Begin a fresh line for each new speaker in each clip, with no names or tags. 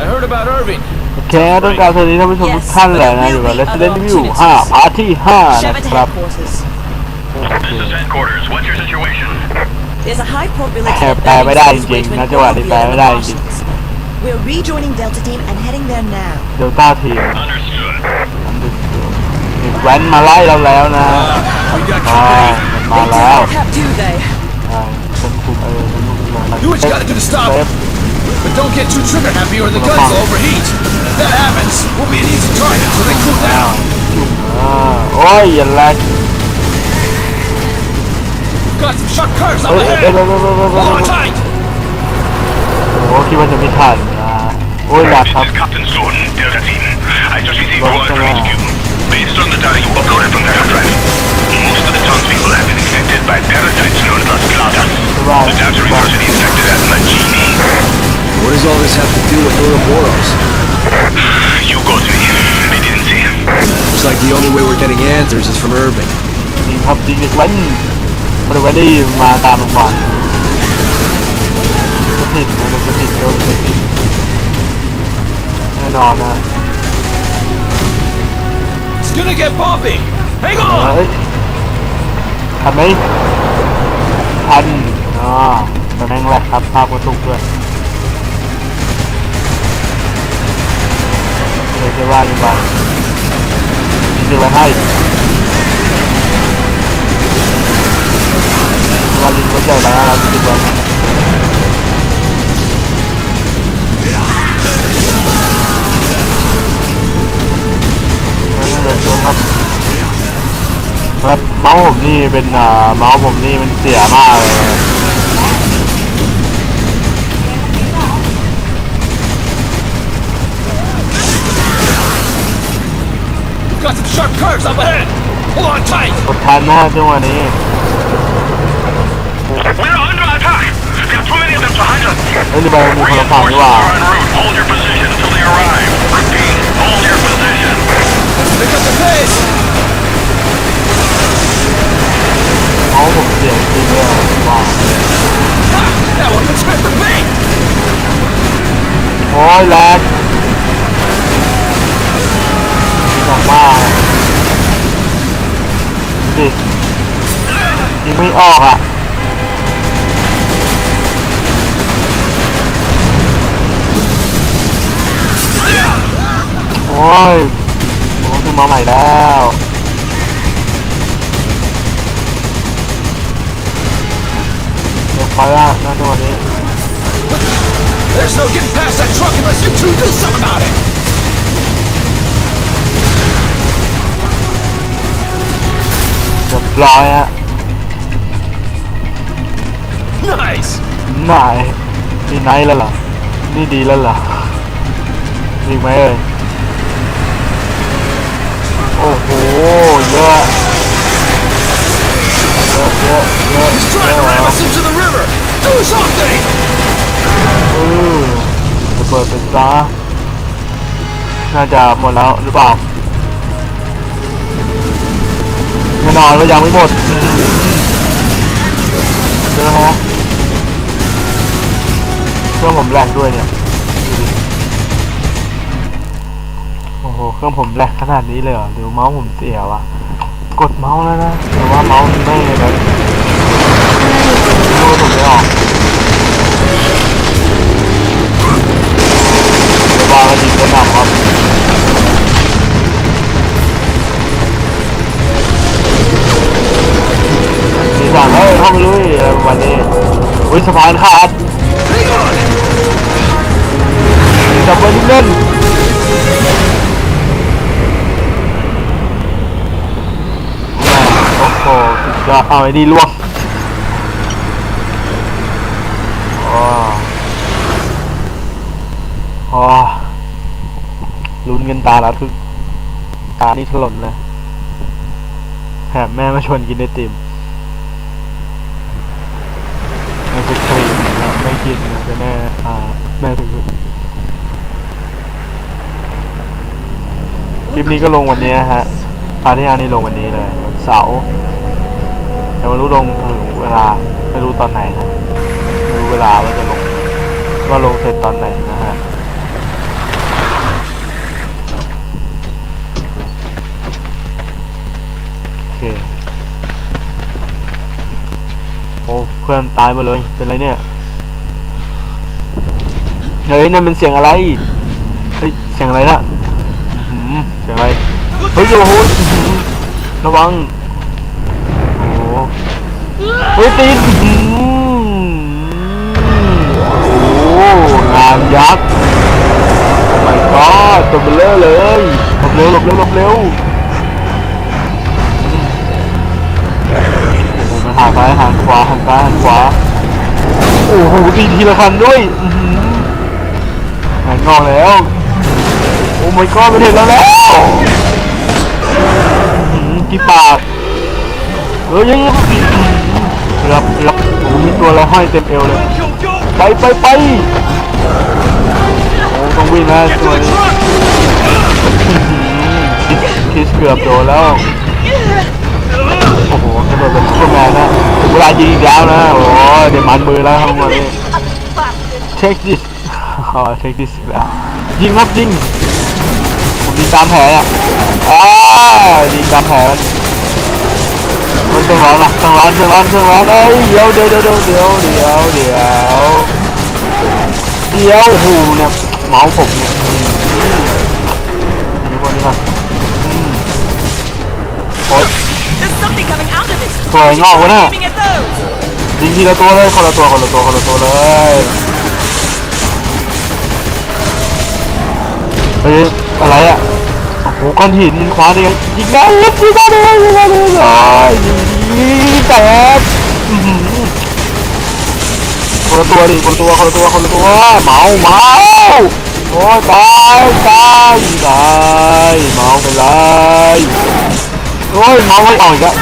I heard about Irving.
โอเคต้องการสวัสดีท่านผู้ชมทุกท่านเลยนะอยู่กับ Resident Evil 5พาร์ทที่ 5
Shove
นะ
it to
ครับ
headquarters.
This is headquarters. What's your situation?
There's a high probability
แอบ
that
แปลไม่ได้
Irving's
จริง
way to
ๆนะจังหวะนี้แปลไม่ได้จริง
Marshals. We're rejoining Delta Team and heading there now.
เดลต้าทีม
Understood.
แว้นมาไล่เราแล้วนะ
We got
อ่า
company.
มาแล้ว
Have do they?
อ่าฉันคุมเออฉันคุมลงมา
Do what you gotta do to stop
เซ
him.
ฟ
But don't get too trigger happy or the guns will overheat. If that happens, we'll be an easy target so they cool down.
อ่าโอ้ยอย่าแรง
Got some sharp curves
เอ้
up
ยเอ้ย
ahead.
เอ้ยเอ้ยเอ้ยเอ้ย
Hold
เอ้
on
ย
tight.
โอ้คิดว่าจะไม่ทันนะโอ้ยหลัก
This
ครับ
is Captain Stone, Delta Team. I just received word from HQ.
Ouroboros?
You go to him. They didn't say.
Looks like the only way we're getting answers is from Irving.
จริงครับจริงๆแว้นบริเวณได้มาตามโรงพยาบาลสถิตนะส อนนั้นแหละครับภากระตุกด้เลยจะว่าอยู่บ้างนี่จะมาให้วันลิงก็จร้ายเราคิดว่านั่นเลยครับครับเมาส์ผมนี่เป็นอ่าเมาส์ผมนี่มันเสียมากเลย
Got some sharp curves up ahead. Hold on tight.
กดทันนะจังหวะนี้
We're under attack. There are too many of them to handle.
เอ้ยนี่ไปมีคนละฝั่งดีกว่า
are en route. Hold your position until they arrive. Repeat, hold your position.
Pick up the pace.
เมาส์ผมเสียจริงเลยว้าว
Ha! That one was meant for me.
โอ้ย ดิยิงไม่ออกอะโอ้ยผมขึ้นมาใหม่แล้วเดี๋ยวไปละน่าจะวันนี้
There's no getting past that truck unless you two do something about it.
รียบร้อยฮะ
Nice.
นายนี่ไนท์แล้วเหรอ นี่ดีแล้วเหรอมีอีกไหมเอ่ยโอ้โหเยอะเยอะเยอะเยอะ
He's
เย
trying to
อะ
ram us into the river. Do something.
เออจะเปิดเป็นซะน่าจะหมดแล้วหรือเปล่า แน่นอนว่ายังไม่หมดเจอฮะเครื่องผมแรงด้วยเนี่ย โอ้โห เครื่องผมแหลกขนาดนี้เลยเหรอหรือเมาส์ผมเสียวะ กดเมาส์แล้วนะ แต่ว่าเมาส์มันไม่แบบรู้ผมไม่ออกเดี๋ยวางแล้วยิงกระหน่ำครับ เฮ้ยเข้าไปลุยอะไรประมาณนี้อุ้ยสะพานขาดจับไว้เล่นโอ้โหสุดยอดเอาไอ้นี่ล่วงอ๋ออ๋อลุ้นกันตาละทึกตานี่ถลนเลยแถมแม่มาชวนกินไอติม กินจะแม่อ่าแม่ถึงคลิปนี้ก็ลงวันนี้ฮะพาที่ฮานี่ลงวันนี้เลยเสาร์แต่ไม่รู้ลงถึงเวลาไม่รู้ตอนไหนนะไม่รู้เวลาว่าจะลงว่าลงเสร็จตอนไหนนะฮะโอเคโอ้เพื่อนตายหมดเลยเป็นไรเนี่ย เฮ้ยนั่นเป็นเสียงอะไร เฮ้ยเสียงอะไรนะอื้อหือเสียงอะไร เฮ้ยโอ้โหอื้อหือระวัง โอ้โหเฮ้ยตีนอื้อหือโอ้โหงานยักษ์โอ้ my god ตัวเบลอเลยหลบเร็วหลบเร็วหลบเร็วโอ้โหมันหันซ้ายหันขวาหันซ้ายหันขวา โอ้โหตีทีละคันด้วยอื้อ องานอกแล้ว โอ้ my god ไม่เห็นแล้วแล้วกี่ปากเฮ้ยยังรับรับโอ้มีตัวอะไรห้อยเต็มเอวเลย ไปไปไปโอ้ต้องวิ่งนะตัวนี้คิสคิสเกือบโดนแล้ว โอ้โหกระโดดเป็นซุปเปอร์แมนนะเวลายิงอีกแล้วนะ โอ้เดี๋ยวมันมือแล้วครับวันนี้เช็คดิ สอ๋อเช็คดิสแล้วยิงครับยิงผมยิงตามแผลอะอ้ายิงตามแผลมันต้องร้อนนะต้องร้อนต้องร้อนต้องร้อนเอ้ยเดี๋ยวเดี๋ยวเดี๋ยวเดี๋ยวเดี๋ยวเดี๋ยวเดี๋ยวเดี๋ยวโอ้โหเนี่ยเมาส์ผมเนี่ยอืมนี่คนนี้ครับอืมโอ๊ย
There's something coming out of it.
ตัวไอ้งอกวะเนี่ย
Aiming at those.
ยิงทีละตัวเลยคนละตัวคนละตัวคนละตัวเลย เฮ้ยอะไรอะโอ้โหก้อนหินขวาเนี่ยยิงได้ยิงได้ยิงได้เลยโอ้ยิงแตกอื้อหือคนละตัวดิคนละตัวคนละตัวคนละตัวเมาเมาโอ้ยตายตายตายเมาไปเลยโอ้ยเมาไม่ออกอีกแล้ว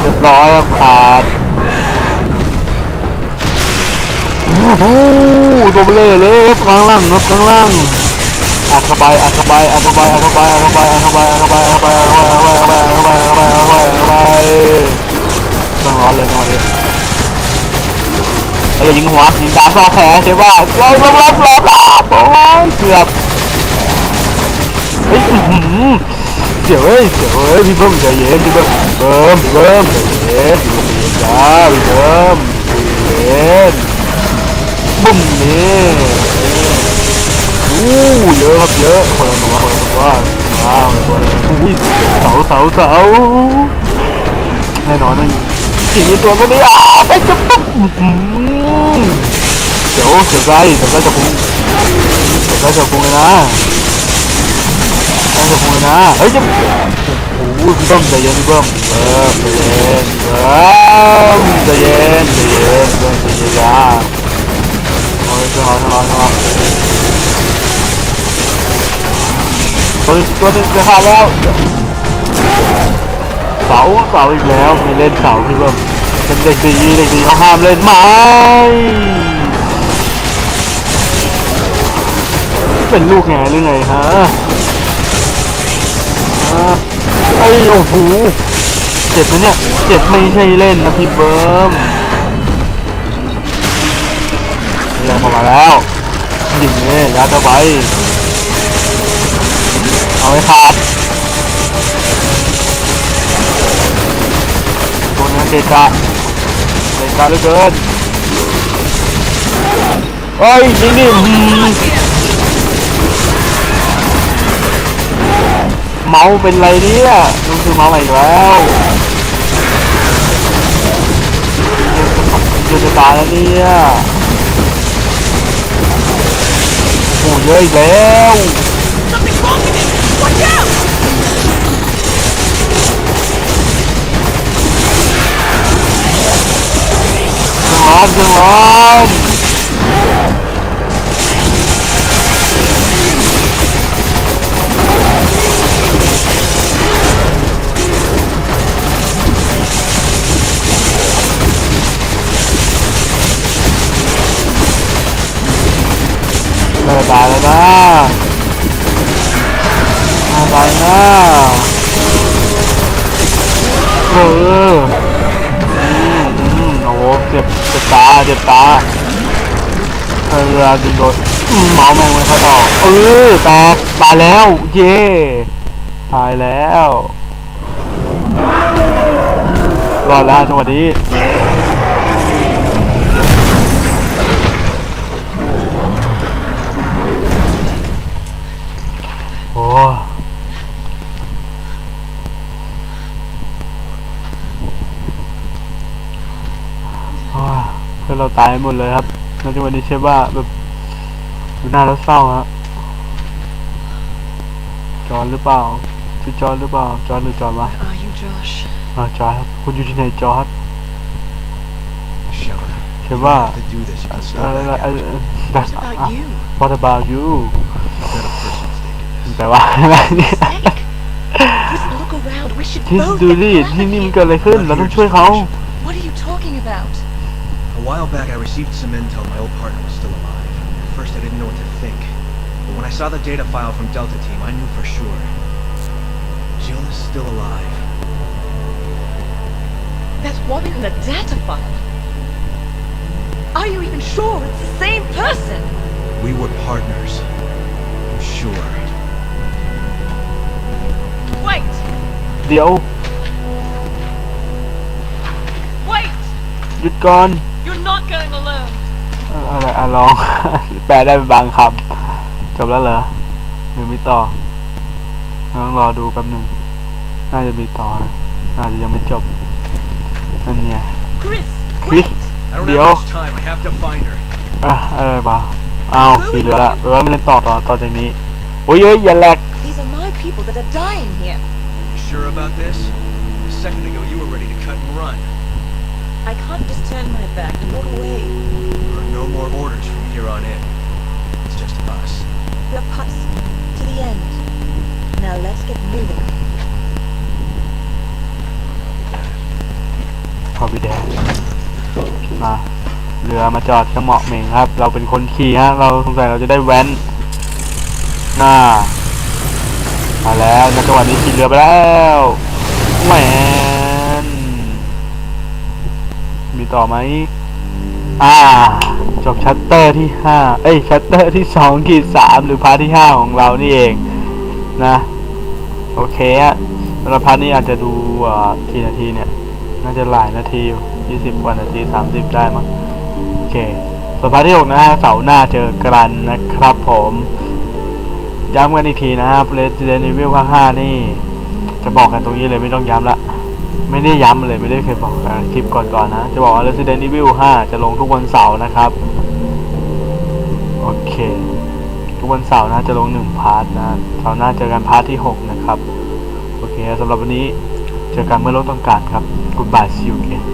เรียบร้อยขาด โอ้โหตัวเบลอเลยครับข้างล่างครับข้างล่างอัดเข้าไปอัดเข้าไปอัดเข้าไปอัดเข้าไปอัดเข้าไปอัดเข้าไปอัดเข้าไปอัดเข้าไปอัดเข้าไปอัดเข้าไปอัดเข้าไปอัดเข้าไปอัดเข้าไปอัดเข้าไปต้องร้อนเลยต้องร้อนเลยเอ้ยยิงหัวยิงตาซอแผลใช่ป่ะเราต้องรับรับรับโอ้ยเกือบเฮ้ยเดี๋วเอ้ยเดี๋วเอ้ยพี่เบิ้มใจเย็นพี่เบิ้มเบิ้มเบิ้มใจเย็นพี่เบิ้มใจเย็นจ้าพี่เบิ้มใจเย็น บุ้มนี่อู้เยอะครับเยอะคนละตัวคนละตัวว้าวตัวเลยอุ้ยเสาเสาเสาแน่นอนนะสี่ตัวก็ไม่อะไปจะปุ๊บเดี๋ยวเสียใจเสียใจจะพุงเสียใจจะพุงเลยนะน่าจะพูดนะเฮ้ยจะโอ้โหพี่เบิ้มใจเย็นพี่เบิ้มเบิ้มใจเย็นเบิ้มใจเย็นใจเย็นเบิ้มใจเย็น จ้าโอ้ยจะรอรอจะรอตัวตัวนึงจะขาดแล้วเสาเสาอีกแล้วมีเล่นเสาพี่เบิ้มเป็นเด็กดีเด็กดีเขาห้ามเล่นไหมเป็นลูกไงหรือไงฮะไอ้โอ้โหเจ็บนะเนี่ยเจ็บไม่ใช่เล่นนะพี่เบิ้ม นี่แหละเข้ามาแล้วยิงเนี่ยยัดเข้าไปเอาให้ขาดตัวนี้เกะกะเกะกะเหลือเกินเฮ้ยยิงดิอืมเมาเป็นไรเนี่ยต้องซื้อเมาส์ใหม่อีกแล้วเจอจะตายแล้วเนี่ย โอ้เยอะอีกแล้ว
Something's wrong with it. Watch out.
เครื่องร้อนเครื่องร้อน น่าตายนะเอออืมโอ้โหเจ็บเจ็บตาเจ็บตาเออดึงโดนอืมเมาแมงไม่ค่อยออกเออแตกตายแล้ว เย่ตายแล้วรอดแล้วจังหวะนี้ โอ้โอ้ยเพื่อนเราตายหมดเลยครับในจังหวะนี้ใช่ว่าแบบดูหน้าแล้วเศร้าฮะจอนหรือเปล่าชื่อจอนหรือเปล่าจอนหรือจอนวะ
Where are you, Josh?
อ่าจอร์ดครับคุณอยู่ที่ไหนจอร์ด
Shepard,
ใช่ว่า
to do this, you can
เอ่
slow
อ
back
เอ่
down.
อ
What about you?
What about you
I'll bet a person's taken
แปลว่าอะไรเนี่ย
Mistake? Just look around. We should
ที่
both
ดู
get
ดิ
out
ที่
of
นี่มัน
here.
เกิดอะไรขึ้น เราต้องช่วยเขา
What are you talking about?
while back I received some intel my old partner was still alive. At first I didn't know what to think, but when I saw the data file from Delta Team, I knew for sure. Jill is still alive.
That woman in the data file? Are you even sure it's the same person?
We were partners. I'm sure.
Wait!
Yo!
Wait!
Get gone! ดก่อน
You're not going alone.
เอ่ออะไรอะลอง แปลได้เป็นบางคำจบแล้วเหรอหรือมีต่อต้องรอดูแป๊บหนึ่งน่าจะมีต่อนะน่าจะยังไม่จบนั่นไง
Chris!
คริส
Wait!
I don't
Deal.
have much time. I have to find her.
อะเออป่ะอ้าวสีเหลือละแปลว่าไม่เล่นต่อต่อต่อจากนี้โอ้ยเอ้ยอย่าแหลก
These are my people that are dying here.
You sure about this? A second ago, you were ready to cut and run.
I can't just turn my back and walk away.
There are no more orders from here on in. It's just us.
We're puts to the end. Now let's get moving.
พอพี่แดงมา เรือมาจอดกระเหมาะเหม่งครับ เราเป็นคนขี่ฮะ เราสงสัยเราจะได้แว้น หน้า มาแล้วในจังหวะนี้ขี่เรือไปแล้ว แหมน มีต่อไหมอ่า จบชัตเตอร์ที่ห้าเอ้ยชัตเตอร์ที่สองขีดสามหรือพาร์ทที่ห้าของเรานี่เองนะ โอเคฮะสำหรับพาร์ทนี้อาจจะดูอ่ากี่นาทีเนี่ย น่าจะหลายนาทียี่สิบกว่านาทีสามสิบได้มั้งโอเคส่วนพาร์ทที่หกนะฮะเสาร์หน้าเจอกันนะครับผมย้ำกันอีกทีนะครับ Resident Evil ภาคห้านี่ จะบอกกันตรงนี้เลยไม่ต้องย้ำละ ไม่ได้ย้ำเลยไม่ได้เคยบอกกันคลิปก่อนๆนะ จะบอกว่า Resident Evil 5 จะลงทุกวันเสาร์นะครับ โอเค ทุกวันเสาร์นะจะลงหนึ่งพาร์ทนะเสาร์หน้าเจอกันพาร์ทที่หกนะครับ โอเคสำหรับวันนี้เจอกันเมื่อโลกต้องการครับ Goodbye see you again